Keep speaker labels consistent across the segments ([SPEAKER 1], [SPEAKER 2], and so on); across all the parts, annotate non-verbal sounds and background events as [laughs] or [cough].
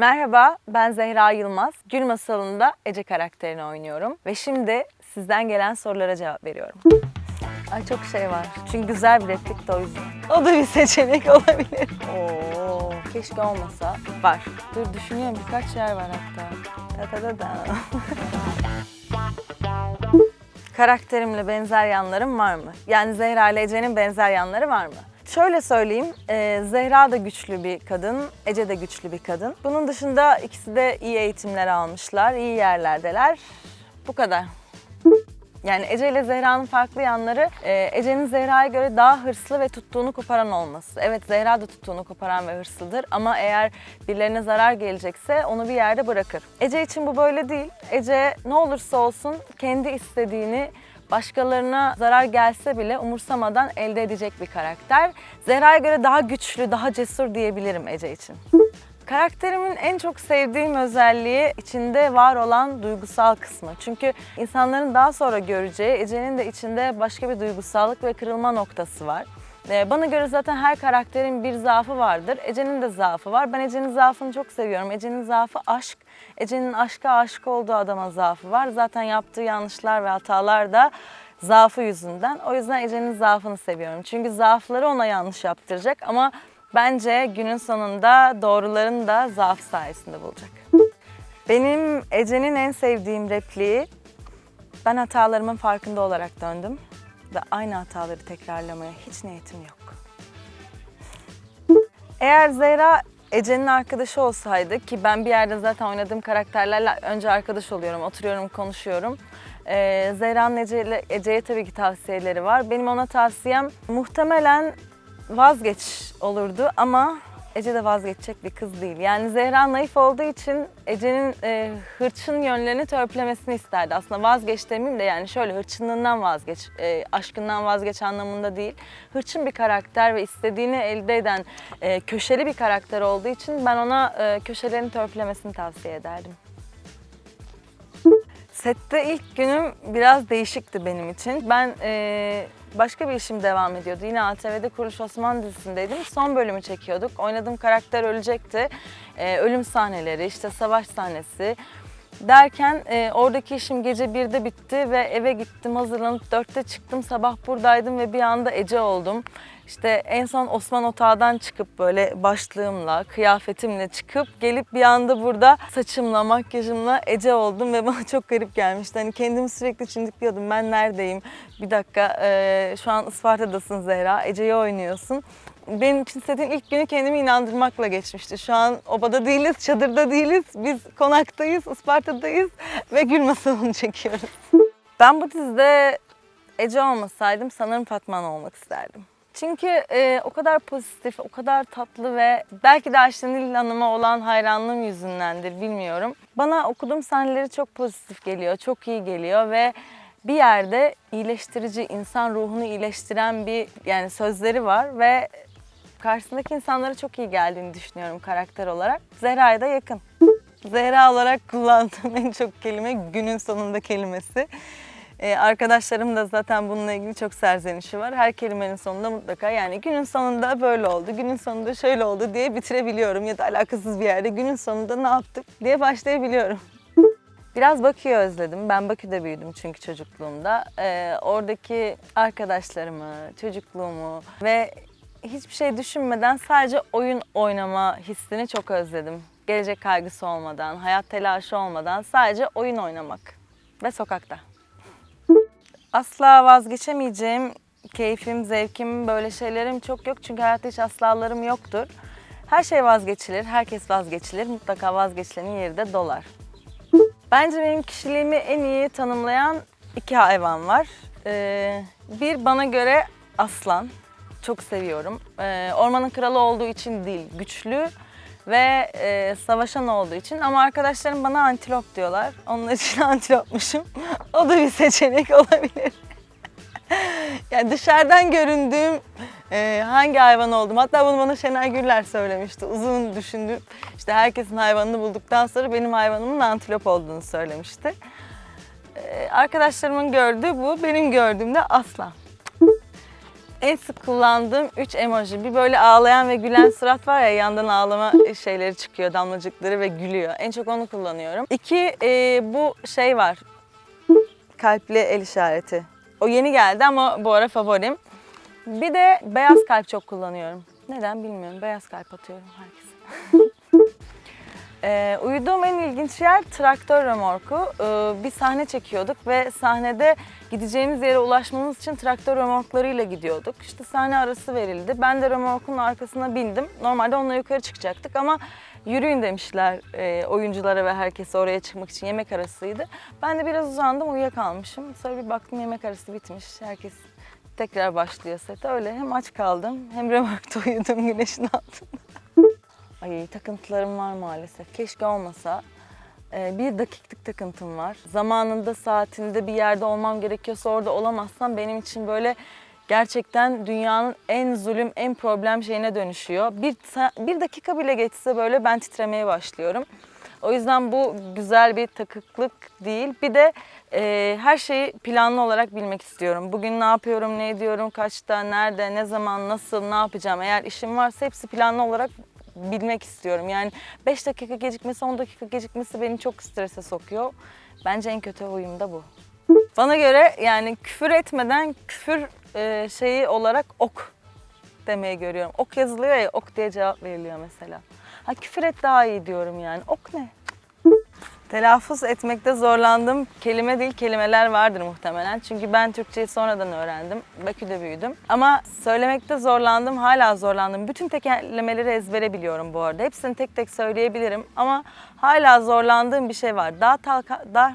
[SPEAKER 1] Merhaba, ben Zehra Yılmaz. Gül Masalı'nda Ece karakterini oynuyorum. Ve şimdi sizden gelen sorulara cevap veriyorum. Ay çok şey var. Çünkü güzel bir replik de o yüzden. O da bir seçenek [laughs] olabilir. Oo, keşke olmasa. Var. Dur düşünüyorum birkaç yer var hatta. Ta ta ta ta. Karakterimle benzer yanlarım var mı? Yani Zehra ile Ece'nin benzer yanları var mı? Şöyle söyleyeyim, e, Zehra da güçlü bir kadın, Ece de güçlü bir kadın. Bunun dışında ikisi de iyi eğitimler almışlar, iyi yerlerdeler. Bu kadar. Yani Ece ile Zehra'nın farklı yanları e, Ece'nin Zehra'ya göre daha hırslı ve tuttuğunu koparan olması. Evet Zehra da tuttuğunu koparan ve hırslıdır ama eğer birilerine zarar gelecekse onu bir yerde bırakır. Ece için bu böyle değil. Ece ne olursa olsun kendi istediğini başkalarına zarar gelse bile umursamadan elde edecek bir karakter. Zehra'ya göre daha güçlü, daha cesur diyebilirim Ece için. Karakterimin en çok sevdiğim özelliği içinde var olan duygusal kısmı. Çünkü insanların daha sonra göreceği Ece'nin de içinde başka bir duygusallık ve kırılma noktası var. Ee, Bana göre zaten her karakterin bir zaafı vardır. Ece'nin de zaafı var. Ben Ece'nin zaafını çok seviyorum. Ece'nin zaafı aşk. Ece'nin aşka aşık olduğu adama zaafı var. Zaten yaptığı yanlışlar ve hatalar da zaafı yüzünden. O yüzden Ece'nin zaafını seviyorum. Çünkü zaafları ona yanlış yaptıracak ama bence günün sonunda doğrularını da zaaf sayesinde bulacak. Benim Ece'nin en sevdiğim repliği ben hatalarımın farkında olarak döndüm ve aynı hataları tekrarlamaya hiç niyetim yok. Eğer Zehra Ece'nin arkadaşı olsaydı ki ben bir yerde zaten oynadığım karakterlerle önce arkadaş oluyorum, oturuyorum, konuşuyorum. Ee, Zehra'nın Ece, Ece'ye tabii ki tavsiyeleri var. Benim ona tavsiyem muhtemelen vazgeç olurdu ama Ece de vazgeçecek bir kız değil. Yani Zehra naif olduğu için Ece'nin e, hırçın yönlerini törpülemesini isterdi. Aslında vazgeç demeyeyim de yani şöyle hırçınlığından vazgeç, e, aşkından vazgeç anlamında değil. Hırçın bir karakter ve istediğini elde eden e, köşeli bir karakter olduğu için ben ona e, köşelerini törpülemesini tavsiye ederdim. Sette ilk günüm biraz değişikti benim için. Ben e, başka bir işim devam ediyordu. Yine ATV'de Kuruluş Osman dizisindeydim. Son bölümü çekiyorduk. Oynadığım karakter ölecekti. E, ölüm sahneleri, işte savaş sahnesi. Derken e, oradaki işim gece 1'de bitti ve eve gittim hazırlanıp 4'te çıktım. Sabah buradaydım ve bir anda Ece oldum. İşte en son Osman Otağı'dan çıkıp böyle başlığımla, kıyafetimle çıkıp gelip bir anda burada saçımla, makyajımla Ece oldum ve [laughs] bana çok garip gelmişti. Hani kendimi sürekli çimdikliyordum. Ben neredeyim? Bir dakika e, şu an Isparta'dasın Zehra. Ece'yi oynuyorsun. Benim için setin ilk günü kendimi inandırmakla geçmişti. Şu an obada değiliz, çadırda değiliz. Biz konaktayız, Isparta'dayız ve gül masalını [laughs] çekiyoruz. Ben bu dizide Ece olmasaydım sanırım Fatma Ana olmak isterdim. Çünkü e, o kadar pozitif, o kadar tatlı ve belki de Ayşenil Hanım'a olan hayranlığım yüzündendir bilmiyorum. Bana okuduğum sahneleri çok pozitif geliyor, çok iyi geliyor ve bir yerde iyileştirici, insan ruhunu iyileştiren bir yani sözleri var ve karşısındaki insanlara çok iyi geldiğini düşünüyorum karakter olarak. Zehra'ya da yakın. Zehra olarak kullandığım en çok kelime günün sonunda kelimesi. Ee, arkadaşlarım da zaten bununla ilgili çok serzenişi var. Her kelimenin sonunda mutlaka yani günün sonunda böyle oldu, günün sonunda şöyle oldu diye bitirebiliyorum ya da alakasız bir yerde günün sonunda ne yaptık diye başlayabiliyorum. Biraz Bakü'yü özledim. Ben Bakü'de büyüdüm çünkü çocukluğumda. Ee, oradaki arkadaşlarımı, çocukluğumu ve hiçbir şey düşünmeden sadece oyun oynama hissini çok özledim. Gelecek kaygısı olmadan, hayat telaşı olmadan sadece oyun oynamak ve sokakta. Asla vazgeçemeyeceğim keyfim, zevkim, böyle şeylerim çok yok. Çünkü hayatta hiç aslalarım yoktur. Her şey vazgeçilir, herkes vazgeçilir. Mutlaka vazgeçilenin yeri de dolar. Bence benim kişiliğimi en iyi tanımlayan iki hayvan var. Ee, bir bana göre aslan. Çok seviyorum. Ee, ormanın kralı olduğu için değil, güçlü ve e, savaşan olduğu için. Ama arkadaşlarım bana antilop diyorlar. Onlar için [laughs] antilopmuşum. o da bir seçenek [laughs] olabilir. [laughs] yani dışarıdan göründüğüm e, hangi hayvan oldum. Hatta bunu bana Şener Güller söylemişti. Uzun düşündüm. İşte herkesin hayvanını bulduktan sonra benim hayvanımın antilop olduğunu söylemişti. E, arkadaşlarımın gördüğü bu. Benim gördüğüm de aslan. En sık kullandığım 3 emoji. Bir böyle ağlayan ve gülen surat var ya yandan ağlama şeyleri çıkıyor, damlacıkları ve gülüyor. En çok onu kullanıyorum. İki e, bu şey var. Kalpli el işareti. O yeni geldi ama bu ara favorim. Bir de beyaz kalp çok kullanıyorum. Neden bilmiyorum. Beyaz kalp atıyorum herkese. [laughs] Ee, uyuduğum en ilginç yer traktör römorku. Ee, bir sahne çekiyorduk ve sahnede gideceğimiz yere ulaşmamız için traktör römorklarıyla gidiyorduk. İşte sahne arası verildi. Ben de römorkun arkasına bindim. Normalde onunla yukarı çıkacaktık ama yürüyün demişler e, oyunculara ve herkese oraya çıkmak için yemek arasıydı. Ben de biraz uzandım uyuyakalmışım. Sonra bir baktım yemek arası bitmiş. Herkes tekrar başlıyor sete. Öyle hem aç kaldım hem römorkta [laughs] uyudum güneşin altında. Ay takıntılarım var maalesef. Keşke olmasa. Ee, bir dakiklik takıntım var. Zamanında, saatinde bir yerde olmam gerekiyorsa orada olamazsam benim için böyle gerçekten dünyanın en zulüm, en problem şeyine dönüşüyor. Bir, bir dakika bile geçse böyle ben titremeye başlıyorum. O yüzden bu güzel bir takıklık değil. Bir de e, her şeyi planlı olarak bilmek istiyorum. Bugün ne yapıyorum, ne ediyorum, kaçta, nerede, ne zaman, nasıl, ne yapacağım. Eğer işim varsa hepsi planlı olarak bilmek istiyorum. Yani 5 dakika gecikmesi, 10 dakika gecikmesi beni çok strese sokuyor. Bence en kötü huyum da bu. Bana göre yani küfür etmeden küfür e, şeyi olarak ok demeye görüyorum. Ok yazılıyor ya ok diye cevap veriliyor mesela. Ha küfür et daha iyi diyorum yani. Ok ne? Telaffuz etmekte zorlandığım kelime değil kelimeler vardır muhtemelen. Çünkü ben Türkçeyi sonradan öğrendim. Bakü'de büyüdüm. Ama söylemekte zorlandım, hala zorlandım. Bütün tekerlemeleri ezbere biliyorum bu arada. Hepsini tek tek söyleyebilirim ama hala zorlandığım bir şey var. Dağ talka, dağ,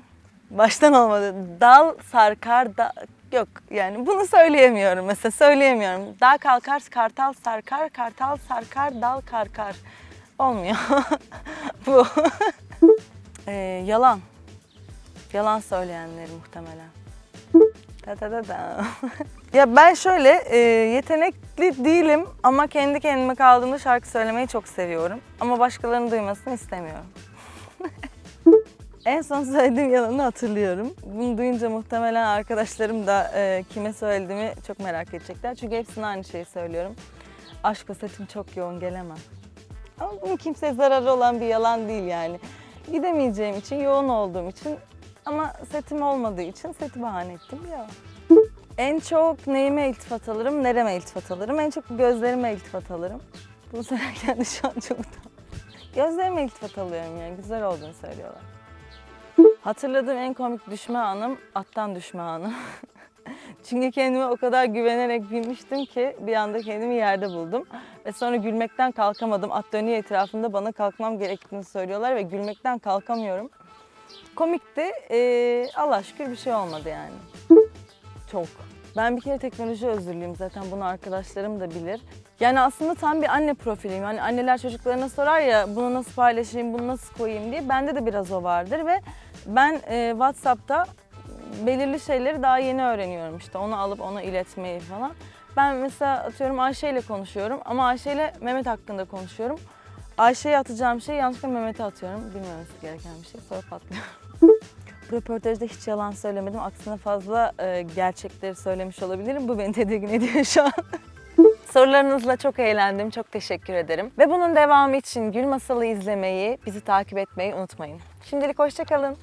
[SPEAKER 1] baştan olmadı. Dal sarkar, da, yok yani bunu söyleyemiyorum mesela söyleyemiyorum. Dağ kalkar, kartal sarkar, kartal sarkar, dal karkar. Olmuyor. [laughs] bu. Ee, yalan. Yalan söyleyenleri muhtemelen. Da da da da. [laughs] ya ben şöyle e, yetenekli değilim ama kendi kendime kaldığımda şarkı söylemeyi çok seviyorum. Ama başkalarının duymasını istemiyorum. [laughs] en son söylediğim yalanı hatırlıyorum. Bunu duyunca muhtemelen arkadaşlarım da e, kime söylediğimi çok merak edecekler. Çünkü hepsine aynı şeyi söylüyorum. Aşk o setim çok yoğun gelemem. Ama bunun kimseye zararı olan bir yalan değil yani. Gidemeyeceğim için, yoğun olduğum için ama setim olmadığı için seti bahane ettim ya. En çok neyime iltifat alırım, nereme iltifat alırım? En çok gözlerime iltifat alırım. Bunu söylerken de şu an çok utandım. Gözlerime iltifat alıyorum yani, güzel olduğunu söylüyorlar. Hatırladığım en komik düşme anım, attan düşme anım. [laughs] Çünkü kendime o kadar güvenerek binmiştim ki bir anda kendimi yerde buldum. Ve sonra gülmekten kalkamadım. At dönüyor etrafında bana kalkmam gerektiğini söylüyorlar ve gülmekten kalkamıyorum. Komikti. Ee, Allah şükür bir şey olmadı yani. Çok. Ben bir kere teknoloji özürlüyüm zaten bunu arkadaşlarım da bilir. Yani aslında tam bir anne profiliyim. Hani anneler çocuklarına sorar ya bunu nasıl paylaşayım, bunu nasıl koyayım diye. Bende de biraz o vardır ve ben e, WhatsApp'ta belirli şeyleri daha yeni öğreniyorum işte. Onu alıp ona iletmeyi falan. Ben mesela atıyorum Ayşe ile konuşuyorum ama Ayşe ile Mehmet hakkında konuşuyorum. Ayşe'ye atacağım şeyi yanlışlıkla Mehmet'e atıyorum. Bilmemesi gereken bir şey. Sonra patlıyor. [laughs] Röportajda hiç yalan söylemedim. Aksine fazla e, gerçekleri söylemiş olabilirim. Bu beni tedirgin ediyor şu an. [laughs] Sorularınızla çok eğlendim. Çok teşekkür ederim. Ve bunun devamı için Gül Masalı izlemeyi, bizi takip etmeyi unutmayın. Şimdilik hoşçakalın.